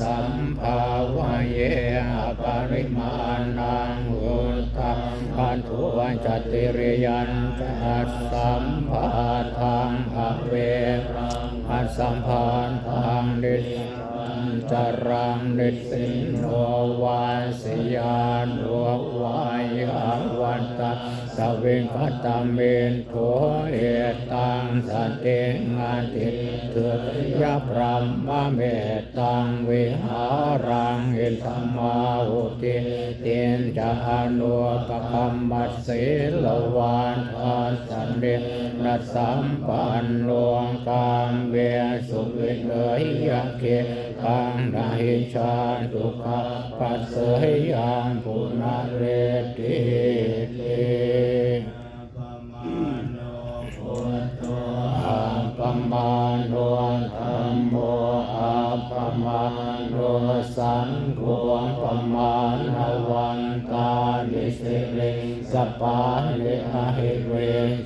สัมภาวะเยปริมาณังอุตตังปันทุวันจติริยันตัสสัมภาทังอเวรังอัสสัมภาทังนิสจารังนิสินโนวาสยานโนว สสะเวงคตาเมนโทเอตังสติงาติเถือยะพรหมะเมตังวิหารังอิธรรมาหุติเตนจานุปคัมมัสสิลวานทัสสันเดนัสสัมปันโลกามเวสุวิเนยยะเกตังนาหิชาตุขะปัสเสยยังปุนาเรติ สังโฆปมาณวันตาลิสิริสปาลิอหิเว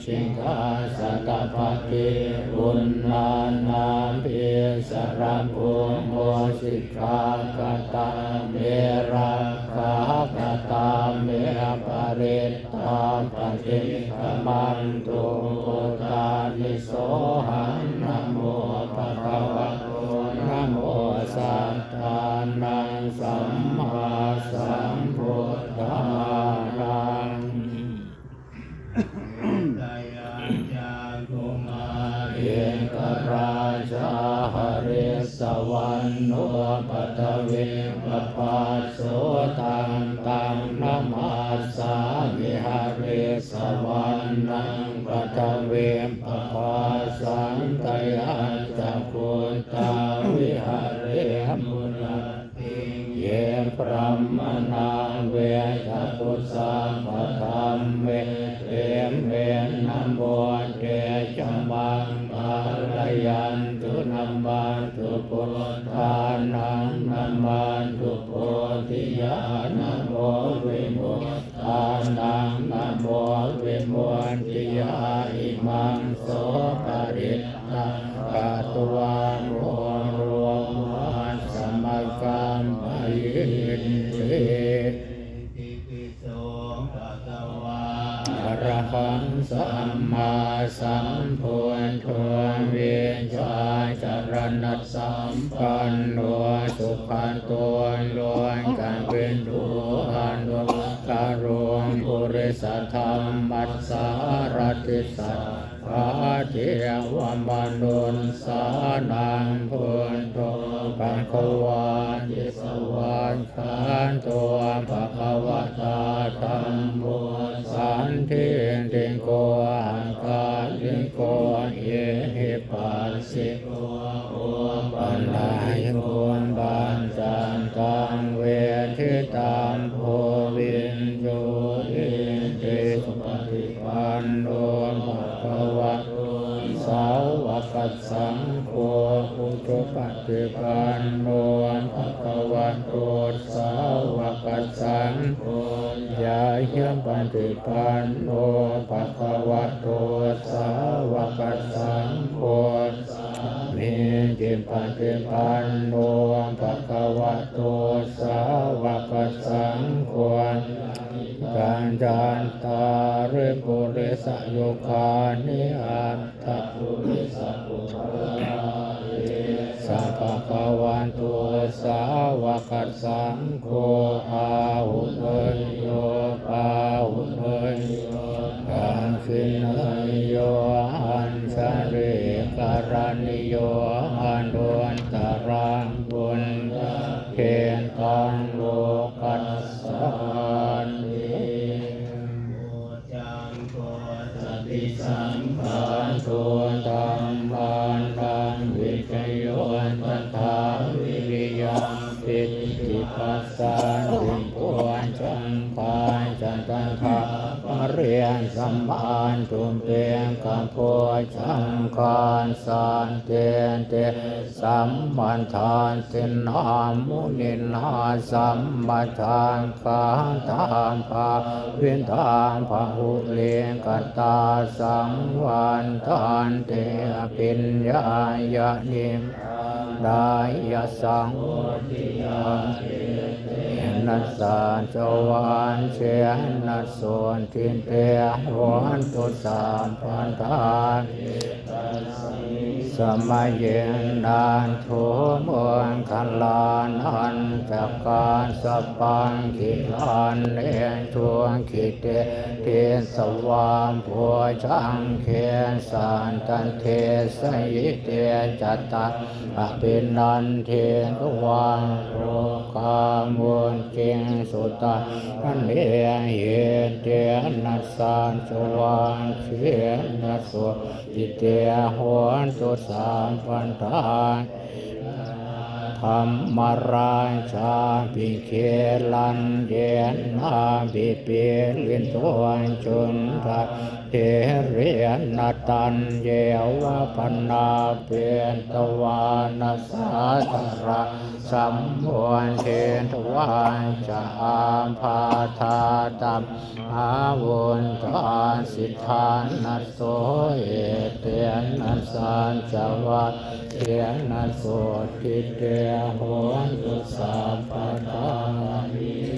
ชิงคาสตปฏิอุณนานาภิสรังภูโมสิกากตาเมราคากตาเมปะเรตตาปฏิกมันตุโกตานิโสหัง สัมมาสัมพุทธานังเอกราชาหเรสวรรณโนปัตเวปปัสโสตังตังนามาสามิหเรสวรรณังปัตเวปปัสสังตยัญจกุตาวิหเร มังปาลยันตุนัมมันตุพุทธานังนัมมันตุโพธิยานัมโมวิมุตตานังนัมโมวิมุตติยาอิมังโสปริตตังกาตวานโรรวมวันสมกรรมปยินเต คังสัมมาสัมพุทโธเวียนชาจรณัสสัมปันโนสุขันตัวล้วนกันเป็นทุอันวการุณปุริสธรรมมัสสารติสัทธาเทวมนุนสานังพุทโธปังควาติสวานขันตัวภะคะวะตาธรรมโมสัน ทิติโกอังคาติโกเยหิปัสสิโกโอปัญญายโกนบานจันตังเวทิตังโพวินโยอินติสุปฏิปันโนภะคะวะโตสาวกสังโฆอุตปฏิปันโน ภะคะวะโตสาวกสังโฆยาเยปฏิปันโนภะคะวะโตสาวกสังโฆมีจิปฏิปันโนภะคะวะโตสาวกสังโฆการจันตาเรปุเรสโยคานิอัตถปุริสปุปราสัพพะวันตุ สาวกสังโฆอาหุเนยโยปาหุเนยโยกังสินโยอันสเรการณิโย สสานติปวนจันทายจันตันทาปรเรียนสัมพันตุมเปียงกัมโพชังคานสานเตนเตสัมมันทานตินามุนินหาสัมมาทานกาตามภาวินทามภาหุเลียงกัตาสังวันทานเตปิญญายะนิม ดายสังติยังนัสสาจวันเชนนัสวนทินเตวันตุสามพันธานสมัยเย็นดานทุมวนคันลานอันจากการสปังกิลานเลียนทวงขิเตเทสวามผัวชังเขียนสานตันเทสยิเตจัตตาอภินันเทนทุวันโรคามุนเจงสุตตะนันเอียเยเตียนัสสานสวันเชียนัสสุติเตหวนตุสามปันทานธรรมราชาปิเคลันเยนาบิเปลินทวนจุนทัดเทเรนตันเยวะปนาเปียนตวานาสาตระสัมมวนเทนทวานจะอามพาธาตัมอาวุนทานสิทธานัสโสเอเตนนัสานจวัตเทียนนัสโสทิเตหวนตุสัพพะทานิ